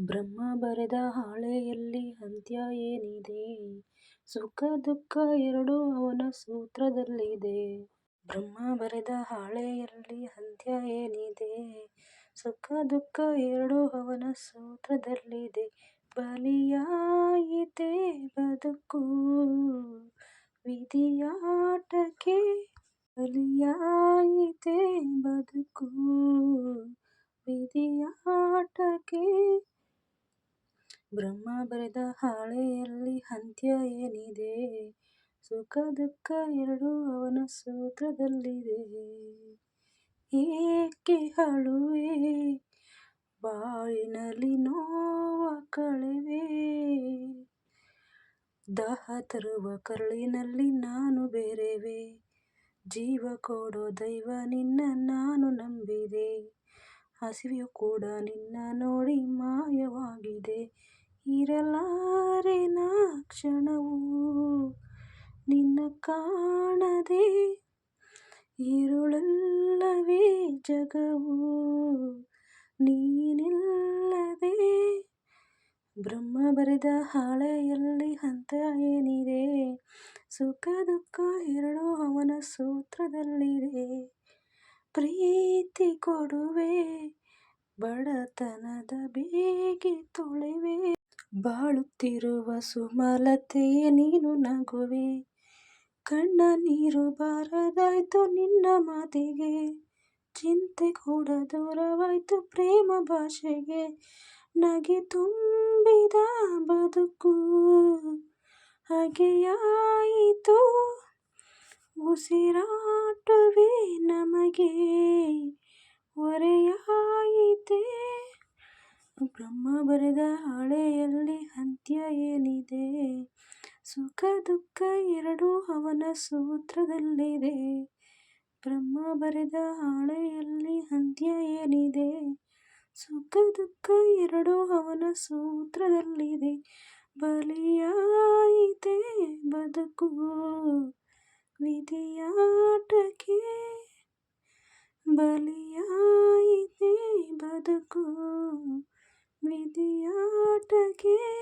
ಬ್ರಹ್ಮ ಬರೆದ ಹಾಳೆಯಲ್ಲಿ ಅಂತ್ಯ ಏನಿದೆ? ಸುಖ ದುಃಖ ಎರಡೂ ಅವನ ಸೂತ್ರದಲ್ಲಿದೆ. ಬ್ರಹ್ಮ ಬರೆದ ಹಾಳೆಯಲ್ಲಿ ಅಂತ್ಯ ಏನಿದೆ? ಸುಖ ದುಃಖ ಎರಡೂ ಅವನ ಸೂತ್ರದಲ್ಲಿದೆ. ಬಲಿಯಾಯಿತೆ ಬದುಕು, ವಿಧಿಯಾಟಕ್ಕೆ ಬಲಿಯಾಯಿತೆ ಬದುಕು, ವಿಧಿಯಾಟಕ್ಕೆ ಬ್ರಹ್ಮ ಬರೆದ ಹಾಳೆಯಲ್ಲಿ ಅಂತ್ಯ ಏನಿದೆ? ಸುಖ, ದುಃಖ ಎರಡೂ ಅವನ ಸೂತ್ರದಲ್ಲಿದೆ. ಏಕೆ ಅಳುವೆ? ಬಾಳಿನಲ್ಲಿ ನೋವ ಕಳೆವೆ? ದಹ ತರುವ ಕರುಳಿನಲ್ಲಿ ನಾನು ಬೇರೆವೆ ಜೀವ ಕೊಡೋ ದೈವ ನಿನ್ನ ನಾನು ನಂಬಿದೆ. ಹಸಿವೆಯು ಕೂಡ ನಿನ್ನ ನೋಡಿ ಮಾಯವಾಗಿದೆ. ಇರಲಾರೆ ನಾ ಕ್ಷಣವೂ ನಿನ್ನ ಕಾಣದೆ ಇರುಳಲ್ಲವೇ ಜಗವು ನೀನಿಲ್ಲದೆ. ಬ್ರಹ್ಮ ಬರೆದ ಹಾಳೆಯಲ್ಲಿ ಹಂತ ಏನಿದೆ? ಸುಖ ದುಃಖ ಎರಡೂ ಅವನ ಸೂತ್ರದಲ್ಲಿದೆ. ಪ್ರೀತಿ ಕೊಡುವೆ ಬಡತನದ ಬೇಗೆ ತೊಳೆವೆ. ಬಾಳುತ್ತಿರುವ ಸುಮಲತೆಯೇ ನೀನು ನಗುವೆ. ಕಣ್ಣ ನೀರು ಬಾರದಾಯ್ತು ನಿನ್ನ ಮಾತಿಗೆ. ಚಿಂತೆ ಕೂಡ ದೂರವಾಯ್ತು ಪ್ರೇಮ ಭಾಷೆಗೆ. ನಗೆ ತುಂಬಿದ ಬದುಕು ಹಾಗೆಯಾಯಿತು. ಉಸಿರಾಟವೇ ನಮಗೆ ಹೊರೆಯಾಯಿತೇ. ಬ್ರಹ್ಮ ಬರೆದ ಹಾಳೆಯಲ್ಲಿ ಅಂತ್ಯ ಏನಿದೆ? ಸುಖ, ದುಃಖ ಎರಡೂ ಅವನ ಸೂತ್ರದಲ್ಲಿದೆ. ಬ್ರಹ್ಮ ಬರೆದ ಹಾಳೆಯಲ್ಲಿ ಅಂತ್ಯ ಏನಿದೆ? ಸುಖ, ದುಃಖ ಎರಡೂ ಅವನ ಸೂತ್ರದಲ್ಲಿದೆ. ಬಲಿಯಾಯಿತೆ ಬದುಕು, ವಿಧಿಯಾಟಕ್ಕೆ again.